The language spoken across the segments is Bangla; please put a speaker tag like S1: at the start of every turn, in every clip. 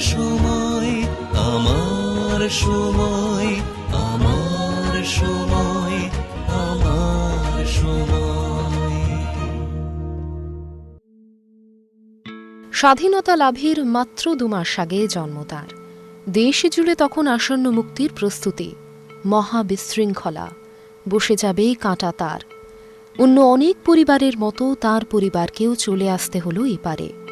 S1: সময়, আমার সময় আমার সময় আমার সময়।
S2: স্বাধীনতা লাভের মাত্র দু মাস আগে জন্ম তার। দেশ জুড়ে তখন আসন্ন মুক্তির প্রস্তুতি মহা বিশৃঙ্খলা বসে যাবে কাঁটা তার। অন্য অনেক পরিবারের মতো তার পরিবারকেও চলে আসতে হলো এপারে।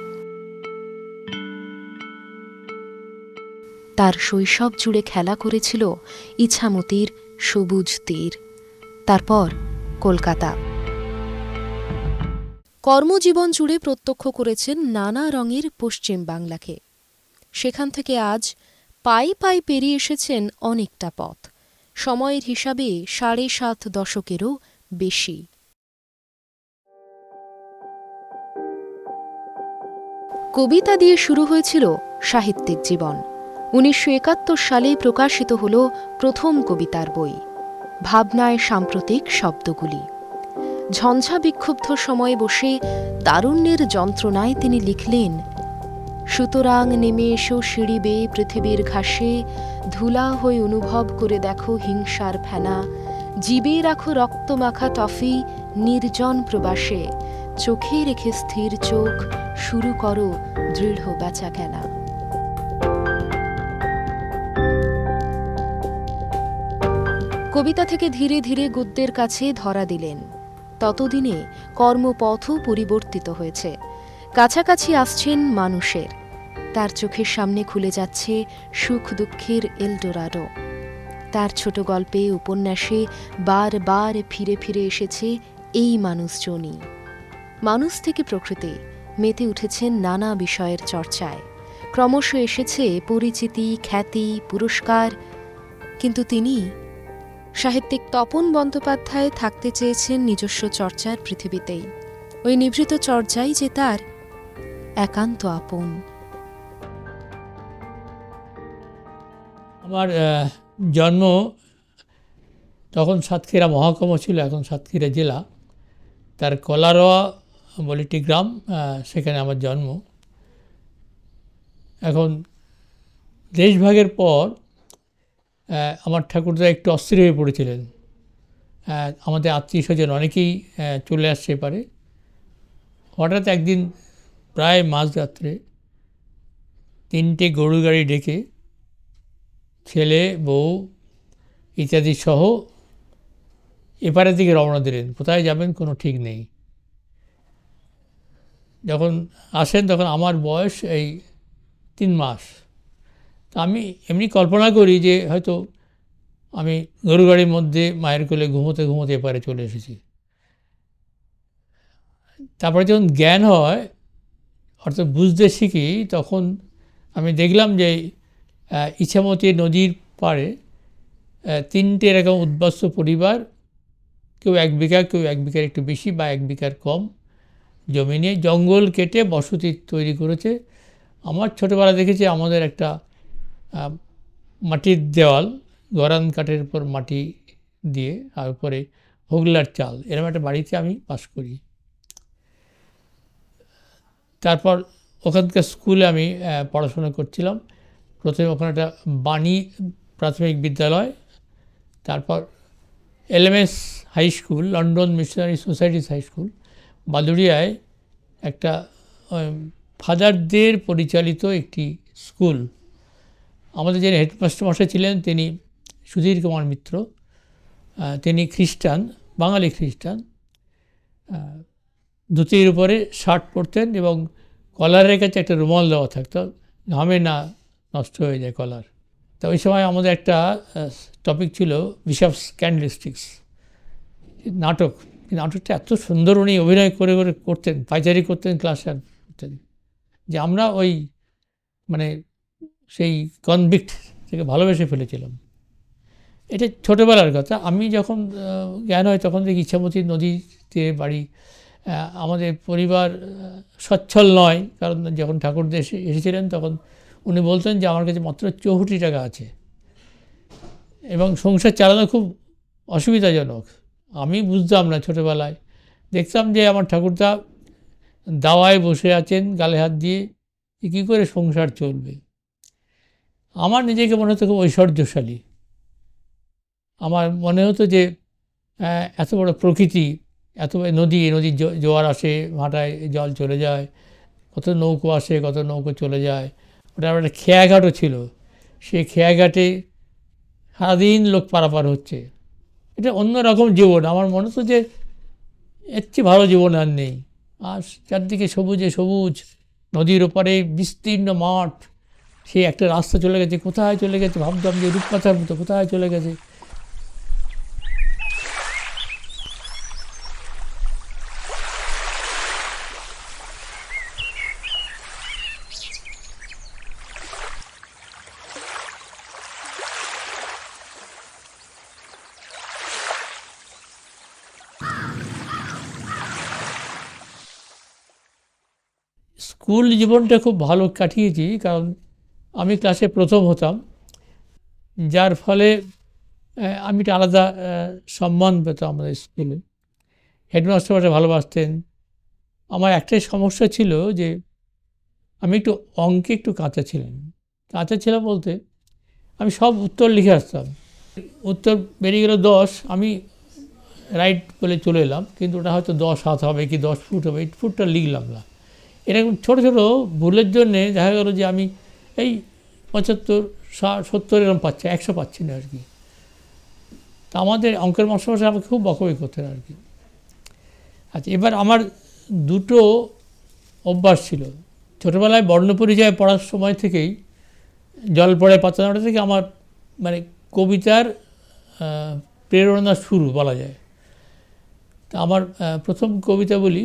S2: তার শৈশব জুড়ে খেলা করেছিল ইছামতির সবুজ তীর। তারপর কলকাতা। কর্মজীবন জুড়ে প্রত্যক্ষ করেছেন নানা রঙের পশ্চিম বাংলাকে। সেখান থেকে আজ পাই পাই পেরিয়ে এসেছেন অনেকটা পথ। সময়ের হিসাবে সাড়ে সাত দশকেরও বেশি। কবিতা দিয়ে শুরু হয়েছিল সাহিত্যিক জীবন। উনিশশো একাত্তর সালে প্রকাশিত হল প্রথম কবিতার বই, ভাবনায় সাম্প্রতিক শব্দগুলি। ঝঞ্ঝা বিক্ষুব্ধ সময়ে বসে তারুণ্যের যন্ত্রণায় তিনি লিখলেন, সুতরাং নেমে এসো সিঁড়ি বেয়ে পৃথিবীর ঘাসে, ধুলা হয়ে অনুভব করে দেখো হিংসার ফেনা, জীবে রাখো রক্তমাখা টফি, নির্জন প্রবাসে, চোখে রেখে স্থির চোখ, শুরু করো দৃঢ় বেচা কবিতা থেকে ধীরে ধীরে গদ্যের কাছে ধরা দিলেন। ততদিনে কর্মপথও পরিবর্তিত হয়েছে। কাছাকাছি আসছেন মানুষের। তার চোখের সামনে খুলে যাচ্ছে সুখ দুঃখের এলডোরাডো। তার ছোট গল্পে, উপন্যাসে বারবার ফিরে ফিরে এসেছে এই মানুষজনই। মানুষ থেকে প্রকৃতি মেতে উঠেছেন নানা বিষয়ের চর্চায়। ক্রমশ এসেছে পরিচিতি, খ্যাতি, পুরস্কার, কিন্তু তিনি সাহিত্যিক তপন বন্দ্যোপাধ্যায় থাকতে চেয়েছেন নিজস্ব চর্চার পৃথিবীতেই। ওই নিভৃত চর্চাই যে তার একান্ত আপন।
S3: আমার জন্ম তখন সাতক্ষীরা মহকুমা ছিল, এখন সাতক্ষীরা জেলা। তার কলারোয়া বলে একটি গ্রাম সেখানে আমার জন্ম। এখন দেশভাগের পর আমার ঠাকুরদা একটু অস্থির হয়ে পড়েছিলেন। আমাদের আত্মীয় স্বজন অনেকেই চলে আসছে পারে হঠাৎ একদিন প্রায় মাঝরাত্রে তিনটে গরু গাড়ি ডেকে ছেলে, বউ ইত্যাদি সহ এপারের দিকে রওনা দিলেন। কোথায় যাবেন কোনো ঠিক নেই। যখন আসেন তখন আমার বয়স এই তিন মাস। তা আমি এমনি কল্পনা করি যে হয়তো আমি গরু গাড়ির মধ্যে মায়ের কোলে ঘুমোতে ঘুমোতে এপারে চলে এসেছি। তারপরে যখন জ্ঞান হয় অর্থাৎ বুঝতে শিখি তখন আমি দেখলাম যে আহ, ইছামতি নদীর পাড়ে তিনটে এরকম উদ্বাস্ত পরিবার কেউ এক বিঘা কেউ এক বিঘার একটু বেশি বা এক বিঘার কম জমি নিয়ে জঙ্গল কেটে বসতি তৈরি করেছে। আমার ছোটোবেলা দেখেছি আমাদের একটা মাটির দেওয়াল, গরান কাঠের উপর মাটি দিয়ে, আর উপরে হোগলার চাল। এরকম একটা বাড়িতে আমি বাস করি। তারপর ওখানকার স্কুলে আমি পড়াশোনা করছিলাম। প্রথমে ওখানে একটা বাণী প্রাথমিক বিদ্যালয়, তারপর LMS High School, London Missionary Societies High School, বাদুড়িয়ায় একটা ফাদারদের পরিচালিত একটি স্কুল। আমাদের যিনি হেডমাস্টার মশাই ছিলেন, তিনি সুধীর কুমার মিত্র তিনি খ্রিস্টান, বাঙালি খ্রিস্টান ধুতির উপরে শার্ট পরতেন এবং কলারের কাছে একটা রুমাল দেওয়া থাকতো। ঘামে না, নষ্ট হয়ে যায় কলার। তা ওই সময় আমাদের একটা টপিক ছিল বিশপস ক্যান্ডেলস্টিক্স নাটক। নাটকটা এত সুন্দর উনি অভিনয় করে করে করতেন পাইচারি করতেন ক্লাস করতেন যে আমরা ওই মানে সেই কনভিক্ট থেকে ভালোবেসে ফেলেছিলাম। এটা ছোটোবেলার কথা। আমি যখন জ্ঞান হয় তখন দেখি ইচ্ছামতি নদীতে বাড়ি। আমাদের পরিবার সচ্ছল নয়। কারণ যখন ঠাকুর এসে এসেছিলেন তখন উনি বলতেন যে, আমার কাছে মাত্র চৌষট্টি টাকা আছে। এবং সংসার চালানো খুব অসুবিধাজনক। আমি বুঝতাম না ছোটোবেলায়। দেখতাম যে, আমার ঠাকুরদা দাওয়ায় বসে আছেন, গালে হাত দিয়ে কী করে সংসার চলবে। আমার নিজেকে মনে হতো খুব ঐশ্বর্যশালী। আমার মনে হতো যে এত বড় প্রকৃতি, এত নদী নদীর জোয়ার আসে, ভাটায় জল চলে যায়, কত নৌকো আসে, কত নৌকো চলে যায়। ওটা আমার একটা খেয়াঘাটও ছিল। সেই খেয়াঘাটে সারাদিন লোক পারাপার হচ্ছে। এটা অন্যরকম জীবন। আমার মনে হতো যে, এর চেয়ে ভালো জীবন আর নেই। আর চারদিকে সবুজে সবুজ, নদীর ওপারে বিস্তীর্ণ মাঠ সে একটা রাস্তা চলে গেছে, কোথায় চলে গেছে? ভাবতাম যে রূপকথার মতো কোথায় চলে গেছে? স্কুল জীবনটা খুব ভালো কাটিয়েছি, কারণ আমি ক্লাসে প্রথম হতাম, যার ফলে আমি একটা আলাদা সম্মান পেতাম আমাদের স্কুলে হেডমাস্টার ভালোবাসতেন। আমার একটাই সমস্যা ছিল যে, আমি একটু অঙ্কে একটু কাঁচা ছিলাম। কাঁচা ছিলাম বলতে, আমি সব উত্তর লিখে আসতাম। উত্তর বেরিয়ে গেল দশ, আমি রাইট বলে চলে এলাম, কিন্তু ওটা হয়তো দশ হাত হবে কি দশ ফুট হবে, এই ফুটটা লিখলাম না। এরকম ছোটো ছোটো ভুলের জন্যে দেখা গেলো যে, আমি এই পঁচাত্তর, ষাট, সত্তর এরকম পাচ্ছে, একশো পাচ্ছি না আর কি। তা আমাদের অঙ্কের মাস্টারমশাই আমাকে খুব বকবই করতেন আর কি। আচ্ছা এবার আমার দুটো অভ্যাস ছিল। ছোটোবেলায় বর্ণপরিচয় পড়ার সময় থেকেই জল পড়ে পাতা নড়া থেকে আমার মানে কবিতার প্রেরণা শুরু বলা যায়। তা আমার প্রথম কবিতা বলি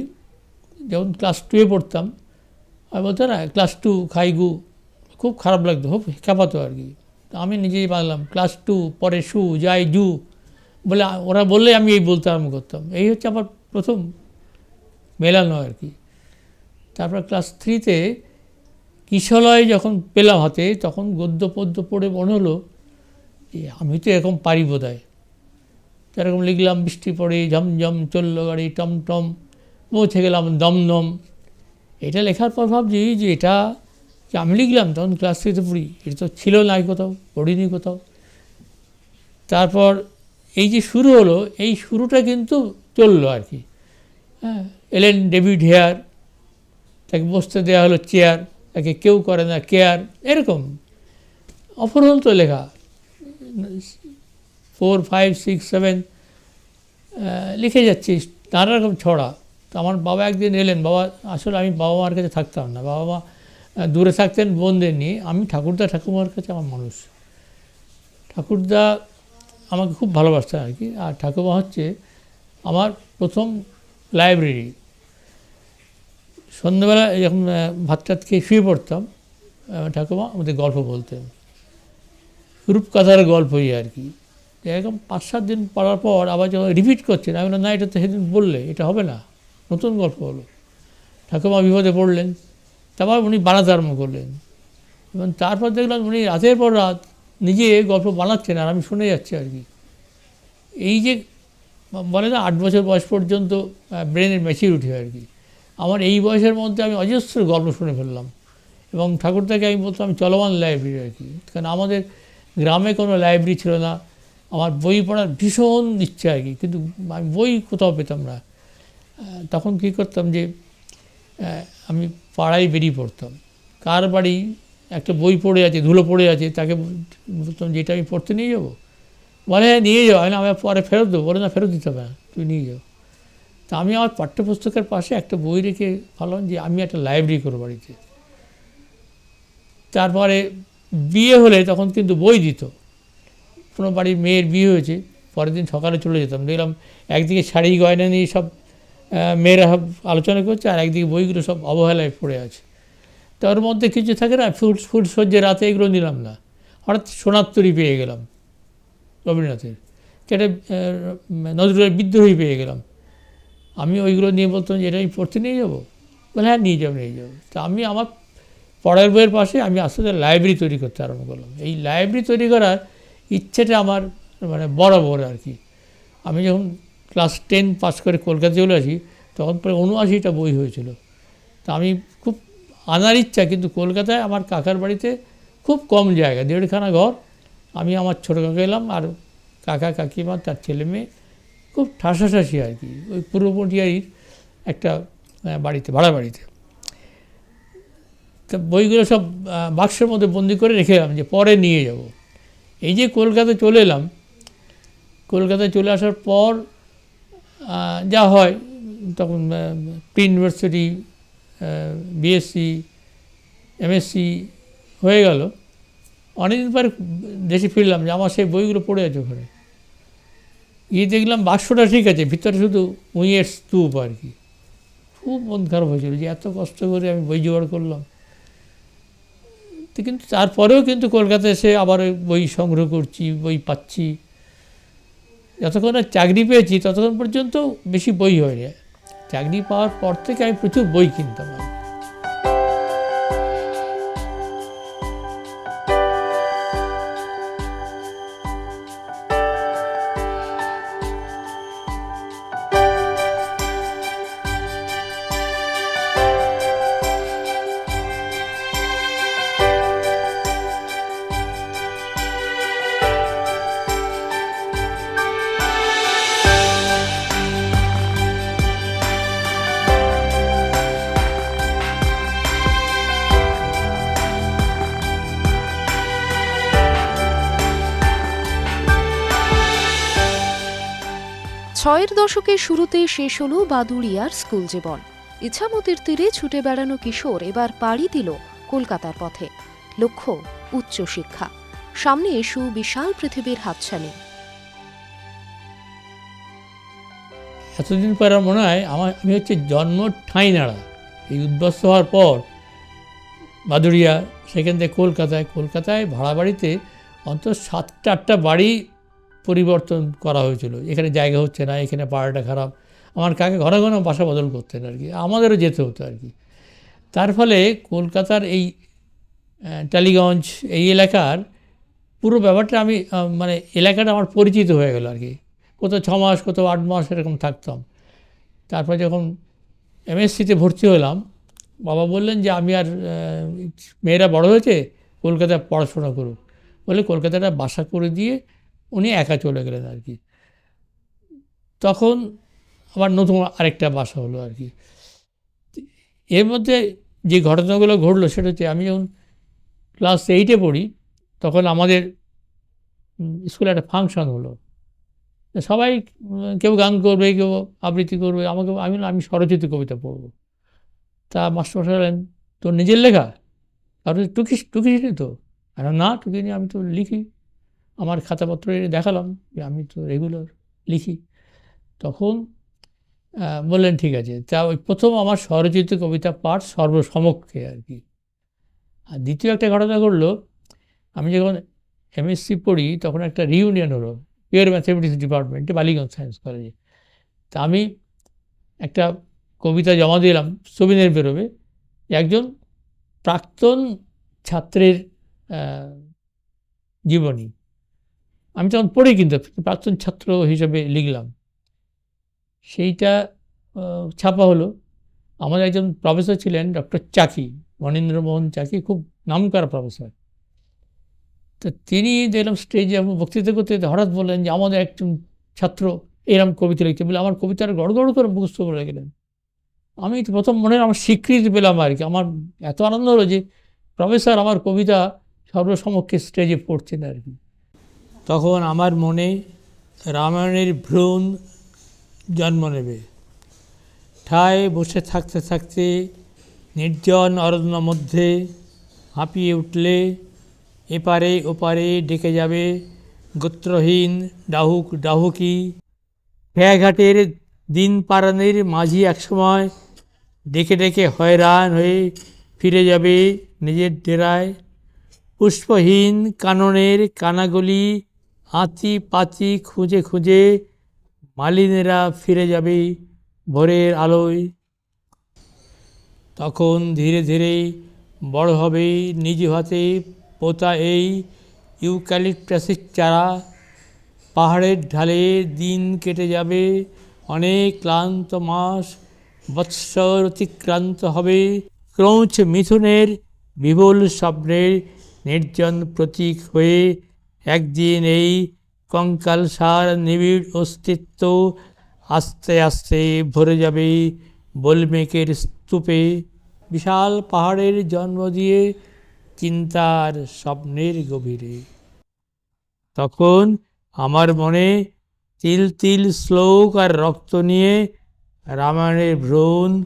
S3: যখন ক্লাস টুয়ে পড়তাম, আমি বলতো না, ক্লাস টু, খাইগু খুব খারাপ লাগতো, খুব কাঁপাতো আর কি। আমি নিজেই বাংলাম ক্লাস টু পরে সু, যাই জু বলে, ওরা বললে আমি এই বলতে আরম্ভ করতাম। এই হচ্ছে আমার প্রথম মেলানো আর কি। তারপর ক্লাস থ্রিতে কিশলয় যখন পেলাম হাতে, তখন গদ্য পদ্য পড়ে মনে হলো যে আমি তো এরকম পারি বোধ হয় এরকম লিখলাম, বৃষ্টি পড়ে, ঝমঝম, চলল গাড়ি, টমটম, পৌঁছে গেলাম দমদম। এটা লেখার পর ভাবছি যে এটা যে আমি লিখলাম, তখন ক্লাস থ্রিতে পড়ি। এটা তো ছিল নাই কোথাও, পড়িনি কোথাও। তারপর এই যে শুরু হলো, এই শুরুটা কিন্তু চলল আর কি। হ্যাঁ এলেন ডেভিড হেয়ার, তাকে বসতে দেওয়া হলো চেয়ার, তাকে কেউ করে না কেয়ার, এরকম। অপরন্ত লেখা, ফোর, ফাইভ, সিক্স, সেভেন লিখে যাচ্ছি, নানা রকম ছড়া। তো আমার বাবা একদিন এলেন, বাবা, আসলে আমি বাবা মার কাছে থাকতাম না। বাবা মা দূরে থাকতেন বোনদের নিয়ে। আমি ঠাকুরদা ঠাকুমার কাছে আমার মানুষ। ঠাকুরদা আমাকে খুব ভালোবাসতেন আর কি। আর ঠাকুমা হচ্ছে আমার প্রথম লাইব্রেরি। সন্ধ্যাবেলা যখন ভাত টাত খেয়ে শুয়ে পড়তাম ঠাকুমা আমাদের গল্প বলতেন। রূপকথার গল্পই আর কি। এরকম পাঁচ সাত দিন পড়ার পর আবার যখন রিপিট করছেন, আমি না, এটা তো সেদিন বললে, এটা হবে না। নতুন গল্প হলো। ঠাকুমা বিপদে পড়লেন। তারপর উনি বানাতে আরম্ভ করলেন। এবং তারপর দেখলাম উনি রাতের পর রাত নিজে গল্প বানাচ্ছেন আর আমি শুনে যাচ্ছি আর কি। এই যে বলে না, আট বছর বয়স পর্যন্ত ব্রেনের ম্যাচিউরিটি আর কি। আমার এই বয়সের মধ্যে আমি অজস্র গল্প শুনে ফেললাম। এবং ঠাকুরদাকে আমি বলতাম, আমি চলমান লাইব্রেরি আর কি। কারণ আমাদের গ্রামে কোনো লাইব্রেরি ছিল না। আমার বই পড়ার ভীষণ ইচ্ছা আর কি। কিন্তু আমি বই কোথাও পেতাম না। তখন কী করতাম যে আমি পাড়ায় বেরিয়ে পড়তাম। কার বাড়ি? একটা বই পড়ে আছে ধুলো পড়ে আছে তাকে বলতাম যে এটা আমি পড়তে নিয়ে যাব? বলে হ্যাঁ নিয়ে যাও আমি না, আমি পরে ফেরত দেবো। বলে না ফেরত দিতে হবে না তুই নিয়ে যাও। তা আমি আমার পাঠ্যপুস্তকের পাশে একটা বই রেখে ভাবলাম যে আমি একটা লাইব্রেরি করব বাড়িতে। তারপরে বিয়ে হলে তখন কিন্তু বই দিত। কোনো বাড়ির মেয়ের বিয়ে হয়েছে পরের দিন সকালে চলে যেতাম। দেখলাম একদিকে শাড়ি গয়না নিয়ে সব মেয়েরা আলোচনা করছে আর একদিকে বইগুলো সব অবহেলায় পড়ে আছে। তার মধ্যে কিছু থাকে না ফুল ফুল সজ্জে রাতে এগুলো নিলাম না। হঠাৎ সোনার তরী পেয়ে গেলাম, রবীন্দ্রনাথের। কেটে নজরুলের বিদ্রোহী পেয়ে গেলাম। আমি ওইগুলো নিয়ে বলতাম যে, এটা আমি পড়তে নিয়ে যাব? বলে হ্যাঁ নিয়ে যাব নিয়ে যাব। তা আমি আমার পড়ার বইয়ের পাশে আমি আস্তে আস্তে লাইব্রেরি তৈরি করতে আরম্ভ করলাম। এই লাইব্রেরি তৈরি করার ইচ্ছেটা আমার মানে বরাবর আর কি। আমি যখন ক্লাস টেন পাস করে কলকাতা চলে আসি, তখন প্রায় উনআশিটা বই হয়েছিল। তা আমি খুব আনার ইচ্ছা, কিন্তু কলকাতায় আমার কাকার বাড়িতে খুব কম জায়গা, দেড়খানা ঘর। আমি আমার ছোটো কাকা এলাম আর কাকা, কাকিমা, তার ছেলে মেয়ে খুব ঠাসাঠাসি আর কি, ওই পূর্ব পটিয়ারির একটা বাড়িতে, ভাড়া বাড়িতে। তা বইগুলো সব বাক্সের মধ্যে বন্দি করে রেখে এলাম যে পরে নিয়ে যাব। এই যে কলকাতা চলে এলাম, কলকাতায় চলে আসার পর যা হয়, তখন প্রি ইউনিভার্সিটি বিএসসি এমএসসি হয়ে গেল। অনেকদিন পরে দেশে ফিরলাম, যে আমার সেই বইগুলো পড়ে আছে ওখানে। গিয়ে দেখলাম বাক্সটা ঠিক আছে, ভিতরে শুধু উইয়ের স্তূপ আর কি। খুব মন খারাপ হয়েছিল যে এত কষ্ট করে আমি বই জোগাড় করলাম। কিন্তু তারপরেও কিন্তু কলকাতায় এসে আবার বই সংগ্রহ করছি, বই পাচ্ছি। যতক্ষণ আর চাকরি পেয়েছি, ততক্ষণ পর্যন্ত বেশি বই হয়ে যায় চাকরি পাওয়ার পর থেকে আমি প্রচুর বই কিনতাম। আর
S2: ছয়ের দশকের শুরুতে শেষ হল বাদুড়িয়ার স্কুল জীবন। ইছামতির তীরে ছুটে বেড়ানো কিশোর এবার পাড়ি দিল কলকাতার পথে। লক্ষ্য উচ্চশিক্ষা সামনে এসু বিশাল পৃথিবীর হাতছানি।
S3: এতদিন পর মনে হয় আমার আমি হচ্ছে জন্ম ঠাঁই নাড়া। এই উদ্বস্ত হওয়ার পর বাদুড়িয়া, সেখান থেকে কলকাতায়। কলকাতায় ভাড়া বাড়িতে অন্তত সাতটা আটটা বাড়ি পরিবর্তন করা হয়েছিল। এখানে জায়গা হচ্ছে না, এখানে পাড়াটা খারাপ। আমার কাকে ঘন ঘন বাসা বদল করতেন আর কি, আমাদেরও যেতে হতো আর কি। তার ফলে কলকাতার এই টালিগঞ্জ, এই এলাকার পুরো ব্যাপারটা আমি মানে এলাকাটা আমার পরিচিত হয়ে গেল আর কি। কোথাও ছ মাস, কোথাও আট মাস এরকম থাকতাম। তারপর যখন এমএসসিতে ভর্তি হলাম, বাবা বললেন যে, আমি আর মেয়েরা বড় হয়েছে, কলকাতায় পড়াশোনা করুক। বলে কলকাতাটা বাসা করে দিয়ে উনি একা চলে গেলেন আর কি। তখন আবার নতুন আরেকটা বাসা হলো আর কি। এর মধ্যে যে ঘটনাগুলো ঘটলো সেটা হচ্ছে আমি যখন ক্লাস এইটে পড়ি, তখন আমাদের স্কুলে একটা ফাংশন হলো। সবাই কেউ গান করবে, কেউ আবৃত্তি করবে, আমাকে আমি আমি স্বরচিত কবিতা পড়ব। তা মাস্টারমশাই বললেন, তোর নিজের লেখা? আর টুকি টুকিনি তো? আর না টুকিনি আমি তো লিখি। আমার খাতাপত্র দেখালাম যে আমি তো রেগুলার লিখি। তখন বললেন, ঠিক আছে, তা ওই প্রথম আমার স্বরচিত কবিতা পাঠ সর্বসমক্ষে আর কি। আর দ্বিতীয় একটা ঘটনা ঘটলো, আমি যখন এমএসসি পড়ি, তখন একটা রিউনিয়ন হলো পিওর ম্যাথমেটিক্স ডিপার্টমেন্টে বালিগঞ্জ সায়েন্স কলেজে তা আমি একটা কবিতা জমা দিলাম সবিনের বেরোবে একজন প্রাক্তন ছাত্রের জীবনী। আমি তখন পড়ি কিন্তু প্রাক্তন ছাত্র হিসেবে লিখলাম, সেইটা ছাপা হলো। আমাদের একজন প্রফেসর ছিলেন ডক্টর চাকি মনীন্দ্রমোহন চাকি, খুব নামকরা প্রফেসর তো তিনি দেখলাম স্টেজে আমি বক্তৃতা করতে হঠাৎ বললেন যে, আমাদের একজন ছাত্র এরম কবিতা লিখতে। বলে, আমার কবিতার গড় গড় করে মুখস্থ করে গেলেন আমি প্রথম মনে আমার স্বীকৃতি পেলাম আর কি। আমার এত আনন্দ হলো যে প্রফেসর আমার কবিতা সর্বসমক্ষে স্টেজে পড়ছেন আর কি। তখন আমার মনে রামায়ণের ভ্রূণ জন্ম নেবে। ঠায় বসে থাকতে থাকতে নির্জন অরণ্য মধ্যে হাঁপিয়ে উঠলে এপারে ওপারে ডেকে যাবে গোত্রহীন ডাহুক ডাহুকি। খেয়াঘাটের দিন পারানের মাঝি একসময় ডেকে ডেকে হয়রান হয়ে ফিরে যাবে নিজের ডেরায়। পুষ্পহীন কাননের কানাগলি আঁতি পাতি খুঁজে খুঁজে মালিনেরা ফিরে যাবে ভোরের আলোয়। তখন ধীরে ধীরে বড় হবে নিজ হাতে পোতা এই ইউক্যালিপটাসের চারা। পাহাড়ের ঢালে দিন কেটে যাবে, অনেক ক্লান্ত মাস, বৎসর অতিক্রান্ত হবে। ক্রৌচ মিথুনের বিবল স্বপ্নের নির্জন প্রতীক হয়ে একদিন এই কঙ্কালসার নিবিড় অস্তিত্ব আস্তে আস্তে ভরে যাবে বলমেকের স্তূপে। বিশাল পাহাড়ের জন্ম দিয়ে চিন্তার স্বপ্নের গভীরে। তখন আমার মনে তিল তিল শ্লোক আর রক্ত নিয়ে রামায়ণের ভ্রণ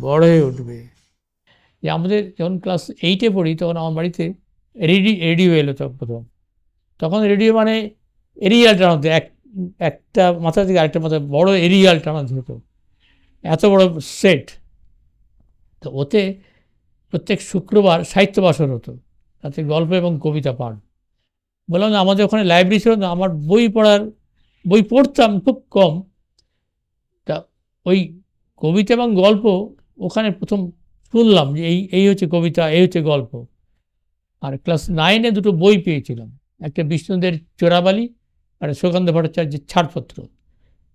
S3: বড় হয়ে উঠবে। যে আমাদের যখন ক্লাস এইটে পড়ি, তখন আমার বাড়িতে রেডি, রেডিও এলো তখন প্রথম। তখন রেডিও মানে এরিয়াল টানাতে এক, একটা মাথা থেকে আরেকটা মাথা বড় এরিয়াল টানাতে হতো এত বড় সেট। তো ওতে প্রত্যেক শুক্রবার সাহিত্য বাসর হতো। তাতে গল্প এবং কবিতা পাঠ। বললাম না, আমাদের ওখানে লাইব্রেরি ছিল না, আমার বই পড়ার, বই পড়তাম খুব কম। তা ওই কবিতা এবং গল্প ওখানে প্রথম শুনলাম যে এই এই হচ্ছে কবিতা, এই হচ্ছে গল্প। আর ক্লাস নাইনে দুটো বই পেয়েছিলাম। একটা বিষ্ণুদের চোরাবালি আর সুকান্ত ভট্টাচার্যের ছাড়পত্র।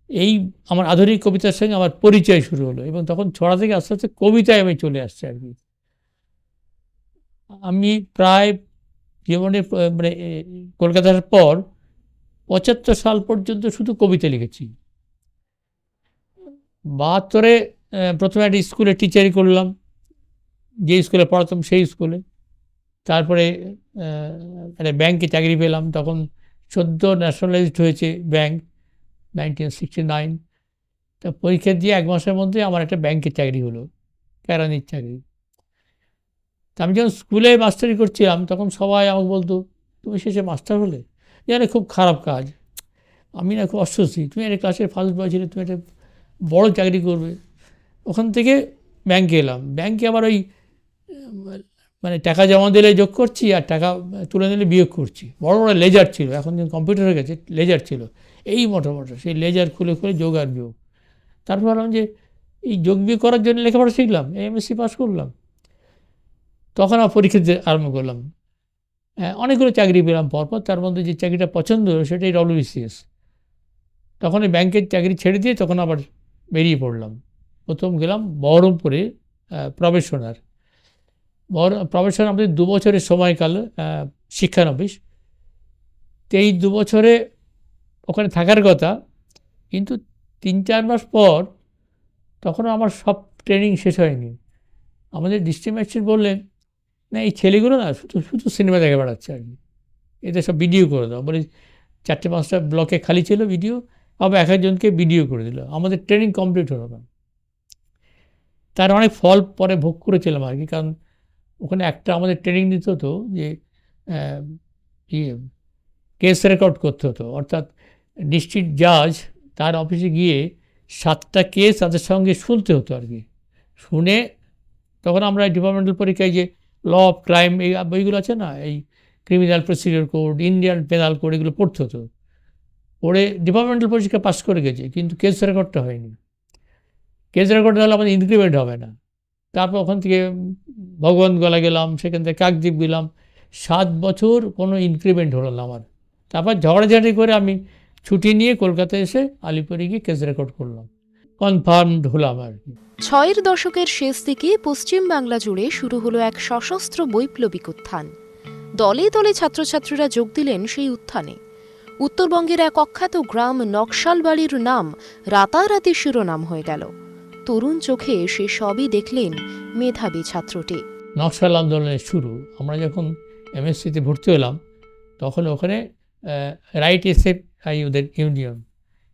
S3: এই আমার আধুনিক কবিতার সঙ্গে আমার পরিচয় শুরু হলো এবং তখন ছড়া থেকে আস্তে আস্তে কবিতায় আমি চলে আসছি আর কি। আমি প্রায় জীবনে মানে কলকাতার পর পঁচাত্তর সাল পর্যন্ত শুধু কবিতা লিখেছি। বাহাত্তরে প্রথমে একটা স্কুলে টিচারই করলাম। যে স্কুলে পড়াতাম সেই স্কুলে। তারপরে একটা ব্যাংকে চাকরি পেলাম, তখন সদ্য ন্যাশনালাইজড হয়েছে ব্যাংক নাইনটিন সিক্সটি নাইন তা পরীক্ষা দিয়ে এক মাসের মধ্যে আমার একটা ব্যাংকের চাকরি হলো, কেরানির চাকরি। তা আমি যখন স্কুলে মাস্টারি করছিলাম, তখন সবাই আমাকে বলতো, তুমি শেষে মাস্টার হলে? জানে খুব খারাপ কাজ। আমি না খুব অস্বস্তি তুমি একটা ক্লাসের ফার্স্ট বয় ছিলে তুমি একটা বড় চাকরি করবে। ওখান থেকে ব্যাংকে এলাম। ব্যাংকে আবার ওই মানে টাকা জমা দিলে যোগ করছি আর টাকা তুলে নিলে বিয়োগ করছি। বড় বড় লেজার ছিল এখন যখন কম্পিউটার হয়ে গেছে লেজার ছিল। এই মোটো মোটো সেই লেজার খুলে খুলে যোগ আর বিয়োগ। তারপর ভাবলাম যে এই যোগ বিয়োগ করার জন্য লেখাপড়া শিখলাম এমএসসি পাস করলাম। তখন আমার পরীক্ষা দিতে আরম্ভ করলাম। হ্যাঁ, অনেকগুলো চাকরি পেলাম পরপর তার মধ্যে যে চাকরিটা পছন্দ হলো সেটাই ডব্লিউবিসিএস তখন এই ব্যাংকের চাকরি ছেড়ে দিয়ে তখন আবার বেরিয়ে পড়লাম। প্রথম গেলাম বহরমপুরে প্রবেশনার। বহর প্রবেশনার আমাদের দু বছরের সময়কাল শিক্ষানবিশ তো এই দু বছরে ওখানে থাকার কথা, কিন্তু তিন চার মাস পর তখনও আমার সব ট্রেনিং শেষ হয়নি। আমাদের ডিস্ট্রিক্ট ম্যাজিস্ট্রেট বললেন, না, এই ছেলেগুলো না, শুধু শুধু সিনেমা দেখে বেড়াচ্ছে আর কি। এদের সব ভিডিও করে দাও। বলে, চারটে পাঁচটা ব্লকে খালি ছিল ভিডিও আবার এক একজনকে ভিডিও করে দিল। আমাদের ট্রেনিং কমপ্লিট হলো না। তার অনেক ফল পরে ভোগ করেছিলাম আর কি, কারণ ওখানে একটা আমাদের ট্রেনিং দিতে হতো যে ইয়ে কেস রেকর্ড করতে হতো। অর্থাৎ ডিস্ট্রিক্ট জাজ তার অফিসে গিয়ে সাতটা কেস তাদের সঙ্গে শুনতে হতো আর কি। শুনে তখন আমরা ডিপার্টমেন্টাল পরীক্ষায় যে ল অফ ক্রাইম এই বইগুলো আছে না, এই Criminal Procedure Code Indian Penal Code এগুলো পড়তে হতো। পড়ে ডিপার্টমেন্টাল পরীক্ষা পাস করে গেছে, কিন্তু কেস রেকর্ডটা হয়নি। কেস রেকর্ড হলে আমাদের ইনক্রিমেন্ট হবে না। তারপর ওখান থেকে ভগবান গলা গেলাম, সেখান থেকে কাকদ্বীপ গেলাম। সাত বছর কোনো ইনক্রিমেন্ট হলো না আমার। তারপর ঝগড়াঝাটি করে আমি ছুটি নিয়ে কলকাতায় এসে আলিপুরে গিয়ে কেস রেকর্ড করলাম। কনফার্মড হলাম আর কি।
S2: ছয়ের দশকের শেষ দিকে পশ্চিম বাংলা জুড়ে শুরু হলো এক সশস্ত্র বৈপ্লবিক উত্থান। দলে দলে ছাত্রছাত্রীরা যোগ দিলেন সেই উত্থানে। উত্তরবঙ্গের এক অখ্যাত গ্রাম নকশালবাড়ির নাম রাতারাতি শিরোনাম হয়ে গেল। তরুণ চোখে সে সবই দেখলেন মেধাবী ছাত্রটি।
S3: নকশাল আন্দোলনের শুরু। আমরা যখন এমএসসিতে ভর্তি হলাম, তখন ওখানে রাইট এসেপ আই ওদের ইউনিয়ন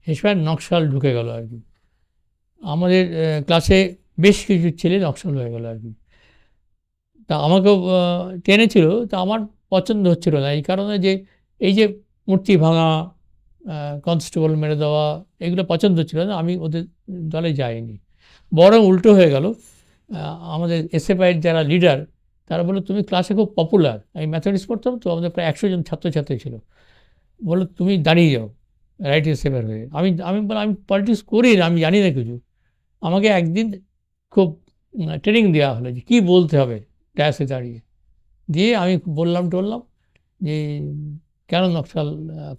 S3: হিসেবে নকশাল ঢুকে গেল আর কি। আমাদের ক্লাসে বেশ কিছু ছেলে নকশাল হয়ে গেল আর কি। তা আমাকেও টেনেছিল। তা আমার পছন্দ হচ্ছিল না। এই কারণে যে, এই যে মূর্তি ভাঙা কনস্টেবল মেরে দেওয়া, এগুলো পছন্দ ছিল না। আমি ওদের দলে যাইনি। বরং উল্টো হয়ে গেল। আমাদের এসএফআইয়ের যারা লিডার, তারা বলল, তুমি ক্লাসে খুব পপুলার আমি ম্যাথমেটিক্স পড়তাম, তো আমাদের প্রায় একশো জন ছাত্রছাত্রী ছিল। বলল, তুমি দাঁড়িয়ে যাও রাইট এসএফআইয়ের হয়ে। আমি আমি বললাম, আমি পলিটিক্স করি না, আমি জানি না কিছু। আমাকে একদিন খুব ট্রেনিং দেওয়া হলো যে কী বলতে হবে ড্যাসে দাঁড়িয়ে। দিয়ে আমি বললাম টললাম যে, কেন নকশাল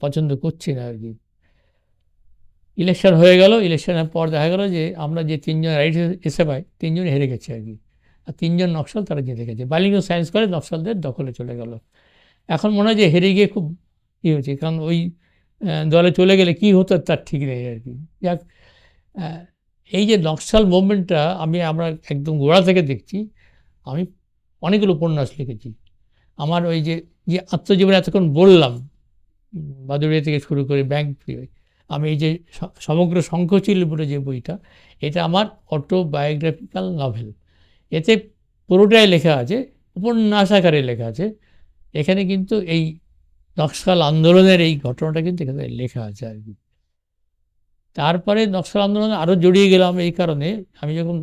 S3: পছন্দ করছি না আর কি? ইলেকশন হয়ে গেল, ইলেকশনের পর দেখা গেল যে আমরা যে তিনজন রাইট এসে পাই তিনজন হেরে গেছে আর কি। আর তিনজন নকশাল, তারা জিতে গেছে। বালিঙ্গ সায়েন্স করে নকশালদের দখলে চলে গেল। এখন মনে হয় যে হেরে গিয়ে খুব ই হয়েছে কারণ ওই দলে চলে গেলে কি হতো তার ঠিক নেই আর কি। যাক এই যে নকশাল মুভমেন্টটা আমি আমরা একদম গোড়া থেকে দেখছি, আমি অনেকগুলো উপন্যাস লিখেছি। আমার ওই যে যে আত্মজীবন এতক্ষণ বললাম বাদুড়িয়া থেকে শুরু করে ব্যাংক আমি এই যে সমগ্র শঙ্খচিল বলে যে বইটা, এটা আমার অটোবায়োগ্রাফিক্যাল নভেল এতে পুরোটাই লেখা আছে উপন্যাস আকারে লেখা আছে। এখানে কিন্তু এই নকশাল আন্দোলনের এই ঘটনাটা কিন্তু এখানে লেখা আছে আর কি। তারপরে নকশাল আন্দোলনে আরও জড়িয়ে গেলাম এই কারণে। আমি যখন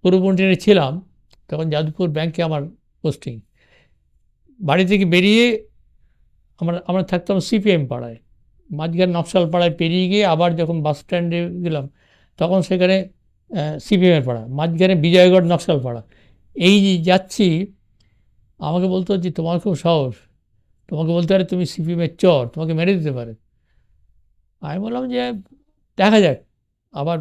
S3: পূর্বমন্ত্রী ছিলাম, তখন যাদবপুর ব্যাংকে আমার পোস্টিং বাড়ি থেকে বেরিয়ে আমরা আমরা থাকতাম সিপিএম পাড়ায়। মাঝখানে নকশাল পাড়ায় পেরিয়ে গিয়ে আবার যখন বাস স্ট্যান্ডে গেলাম, তখন সেখানে সিপিএমের পাড়া, মাঝখানে বিজয়গড় নকশাল পাড়া এই যে যাচ্ছি, আমাকে বলতো যে, তোমার খুব সাহস। তোমাকে বলতে পারে তুমি সিপিএমের চর, তোমাকে মেরে দিতে পারে। আমি বললাম যে, দেখা যাক। আবার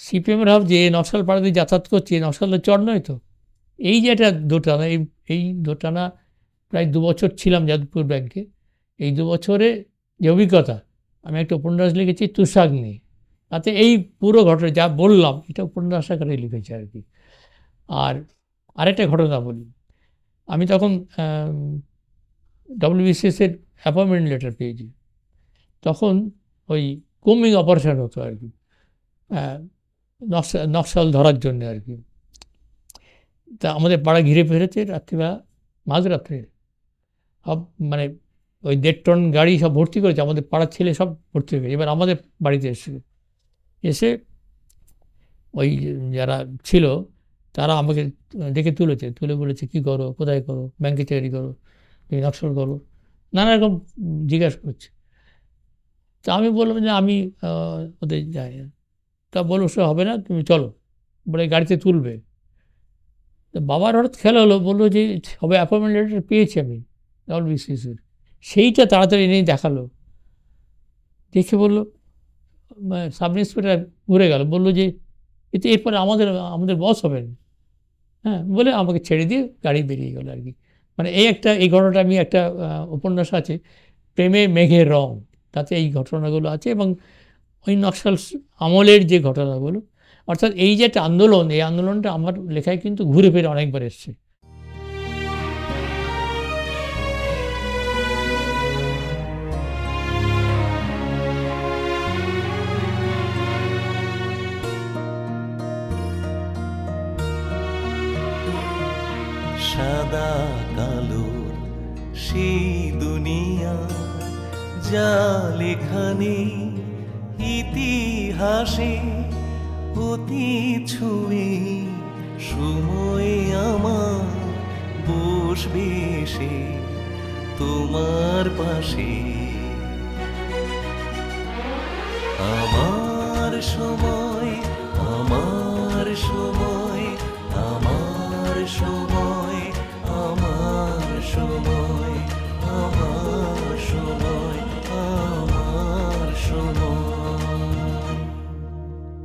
S3: সিপিএমের ভাব যে নকশাল পাড়া দিয়ে যাতায়াত করছে নকশালের চর নয় তো। এই যে একটা দোটানা, এই এই দোটানা প্রায় দু বছর ছিলাম যাদবপুর ব্যাংকে। এই দু বছরে যে অভিজ্ঞতা, আমি একটা উপন্যাস লিখেছি, তুষাগ্নি। তাতে এই পুরো ঘটনা, যা বললাম, এটা উপন্যাস আকারে লিখেছি আর কি। আর আরেকটা ঘটনা বলি। আমি তখন ডব্লিউবিসিএসের অ্যাপয়েন্টমেন্ট লেটার পেয়েছি। তখন ওই কুমিং অপারেশন হতো আর কি। নকশা, নকশাল ধরার জন্য আর কি। তা আমাদের পাড়া ঘিরে ফেরেছে রাত্রিবেলা মাঝরাত্রে সব মানে ওই দেড় টন গাড়ি সব ভর্তি করেছে, আমাদের পাড়ার ছেলে সব ভর্তি হয়ে গেছে। এবার আমাদের বাড়িতে এসে এসে ওই যারা ছিল, তারা আমাকে ডেকে তুলেছে। তুলে বলেছে, কী করো? কোথায় করো? ব্যাংকে চাকরি করো? তুমি নকশাল করো? নানা রকম জিজ্ঞাসা করছে। তা আমি বললাম যে, আমি ওদের যাই তা বলল, সে হবে না, তুমি চলো। বলে গাড়িতে তুলবে। তো বাবার হঠাৎ খেলা হলো, বলল যে সবে অ্যাপয়েন্টমেন্ট লেটার পেয়েছি আমি ডাবল বিসিএসের সেইটা তাড়াতাড়ি এনেই দেখাল। দেখে বলল সাব ইন্সপেক্টর ঘুরে গেল। বলল যে এতে এরপরে আমাদের আমাদের বস হবেন। হ্যাঁ বলে আমাকে ছেড়ে দিয়ে গাড়ি বেরিয়ে গেল আর কি। মানে এই একটা, এই ঘটনাটা আমি একটা উপন্যাস আছে, প্রেমে মেঘের রং। তাতে এই ঘটনাগুলো আছে এবং ওই নকশাল আমলের যে ঘটনাগুলো, অর্থাৎ এই যে একটা আন্দোলন, এই আন্দোলনটা আমার লেখায় কিন্তু ঘুরে ফিরে অনেকবার এসছে।
S1: সাদা কালোর সেই দুনিয়া যা লেখানে ইতিহাসে অতি ছুঁয়ে সময় আমার বসবে সে তোমার পাশে। আমার সময় Show more.